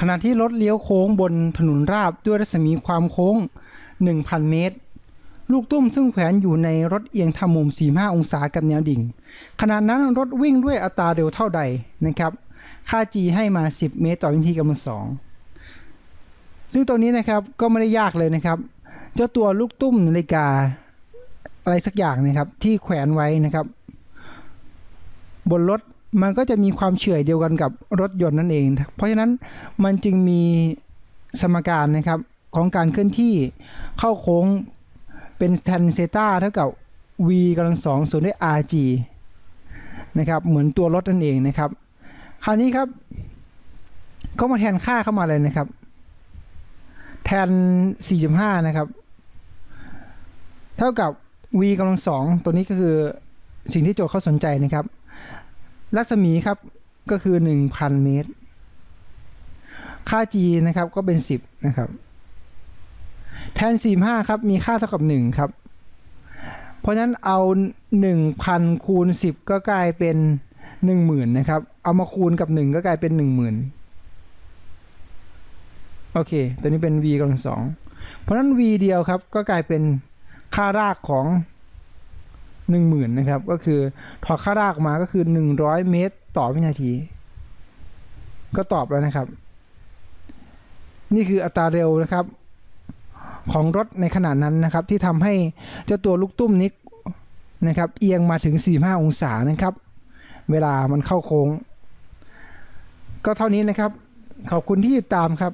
ขณะที่รถเลี้ยวโค้งบนถนนราบด้วยรัศมีความโค้ง 1,000 เมตร ลูกตุ้มซึ่งแขวนอยู่ในรถเอียงทำมุม 45 องศากับแนวดิ่ง ขณะนั้นรถวิ่งด้วยอัตราเร็วเท่าใดนะครับค่า G ให้มา 10 เมตรต่อวินาทีกำลังสองซึ่งตรงนี้นะครับก็ไม่ได้ยากเลยนะครับ เจ้าตัวลูกตุ้มนาฬิกาอะไรสักอย่างนะครับที่แขวนไว้นะครับ บนรถมันก็จะมีความเฉื่อยเดียวกันกับรถยนต์นั่นเอง เพราะฉะนั้นมันจึงมีสมการนะครับของการเคลื่อนที่เข้าโค้งเป็นแทนเซตาเท่ากับ v กำลังสองส่วนด้วย rg นะครับเหมือนตัวรถนั่นเองนะครับ คราวนี้ครับก็มาแทนค่าเข้ามาเลยนะครับ แทน 45 นะครับ เท่ากับ v กำลังสองตัวนี้ก็คือสิ่งที่โจทย์เขาสนใจนะครับ รัศมีครับก็คือ 1,000 เมตร ค่า g นะครับก็เป็น 10 นะครับ แทน 45 ครับ มีค่าเท่ากับ 1 ครับ เพราะฉะนั้นเอา 1,000 คูณ 10 ก็กลายเป็น 10,000 นะครับ เอามาคูณกับ 1 ก็กลายเป็น 10,000 โอเค ตัวนี้เป็น v กำลังสองเพราะฉะนั้น v เดียวครับก็กลายเป็นค่ารากของ 10,000 นะครับ ก็คือถอดค่ารากออกมาก็คือ 100 เมตร ต่อวินาที ก็ตอบแล้วนะครับ นี่คืออัตราเร็วนะครับ ของรถในขณะนั้นนะครับ ที่ทำให้เจ้าตัวลูกตุ้มนี้นะครับ เอียงมาถึง 45 องศานะครับ เวลามันเข้าโค้ง ก็เท่านี้นะครับ ขอบคุณที่ติดตามครับ